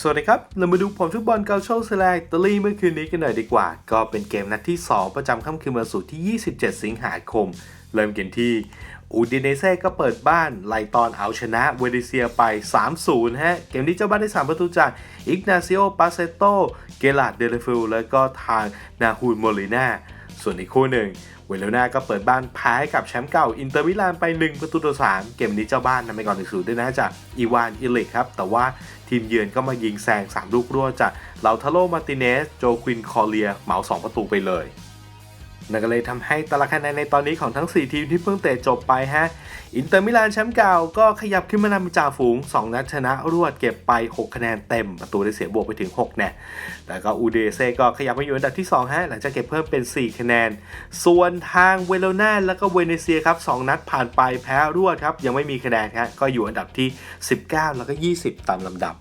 สวัสดีครับ เรามาดูผลฟุตบอลเกาโชสแลกตอรี่เมื่อคืนนี้กันหน่อยดีกว่า ก็เป็นเกมนัดที่ 2 ประจำค่ำคืนวันศุกร์ที่ 27 สิงหาคม เริ่มกันที่อูดิเนเซ่ก็เปิดบ้าน ไล่ตอนเอาชนะเวเดเซียไป 3-0 ฮะ เกมนี้เจ้าบ้านได้ 3 ประตูจากอิกนาซิโอปาเซโต เกลาดเดลฟิลแล้วก็ทางนาฮูนโมลิน่า ส่วนอีกคู่หนึ่งเวโรนาก็เปิดบ้านแพ้ให้กับแชมป์เก่าอินเตอร์มิลานไป 1 ประตูต่อ3เกมนี้เจ้าบ้านนำไปก่อนถึงศูนย์ด้วยนะจากอีวานอิลิกครับ แต่ว่าทีมเยือนก็มายิงแซง 3 ลูกรวดจากเลาทาโรมาติเนส โจควินคอเลียเหมา 2 ประตูไปเลย นั่นก็เลยทำให้ตารางคะแนนในตอนนี้ของทั้ง 4 ทีมที่เพิ่งเตะจบไปฮะ อินเตอร์มิลานแชมป์เก่าก็ขยับขึ้นมานำจ่าฝูง 2 นัดชนะรวดเก็บไป 6 คะแนนเต็ม ประตูได้เสียบวกไปถึง 6 แน่แล้วก็อูเดเซก็ขยับมาอยู่อันดับที่ 2 ฮะ หลังจากเก็บเพิ่มเป็น 4 คะแนน ส่วนทางเวโรนาแล้วก็เวเนเซียครับ 2 นัดผ่านไปแพ้รวดครับ ยังไม่มีคะแนนฮะ ก็อยู่อันดับที่ 19 แล้วก็ 20 ตามลำดับ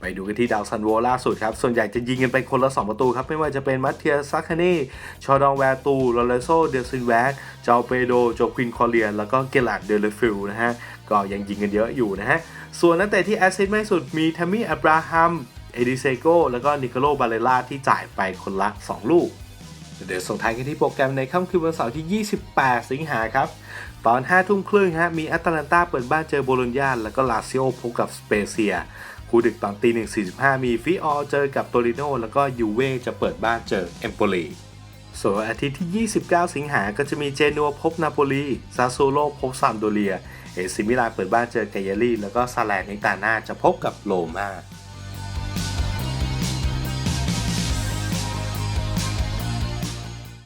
ไปดูกันที่ดาวซันโวล่าสุดครับ ส่วนใหญ่จะยิงกันไปคนละ 2 ประตูครับ ไม่ว่าจะเป็นมัตเทียซักคานีชอดองแวร์ตูโรเลโซเดลซินแวกเจาเปโดโจควินคอเลียน แล้วก็เกลาดเดลฟิลนะฮะ ก็ยังยิงกันเยอะอยู่นะฮะ ส่วนนักเตะที่แอสซิสต์ไม่สุดมีทามิอับราฮัม เอดิเซโกแล้วก็นิโคโลบาเลล่าที่จ่ายไปคนละ 2 ลูกเดี๋ยวส่งท้ายกันที่โปรแกรมในค่ำคืนวันเสาร์ที่ 28 สิงหาครับ ตอน 5 ทุ่มครึ่งฮะ มีแอตแลนตาเปิดบ้านเจอโบโลญญาแล้วก็ลาซิโอพบกับสเปเซีย คู่ดึกตอนตีหนึ่งสี่สิบห้ามีฟิออเจอกับโตริโนแล้วก็ยูเว่จะเปิดบ้านเจอเอมโปลีส่วนอาทิตย์ที่ 29 สิงหาก็จะมีเจนัวพบนาโปลีซาโซโลพบซามโดเลีย เอซิมิลานเปิดบ้านเจอไกยารีแล้วก็ซาแลนนิตาน่าจะพบกับโรม่า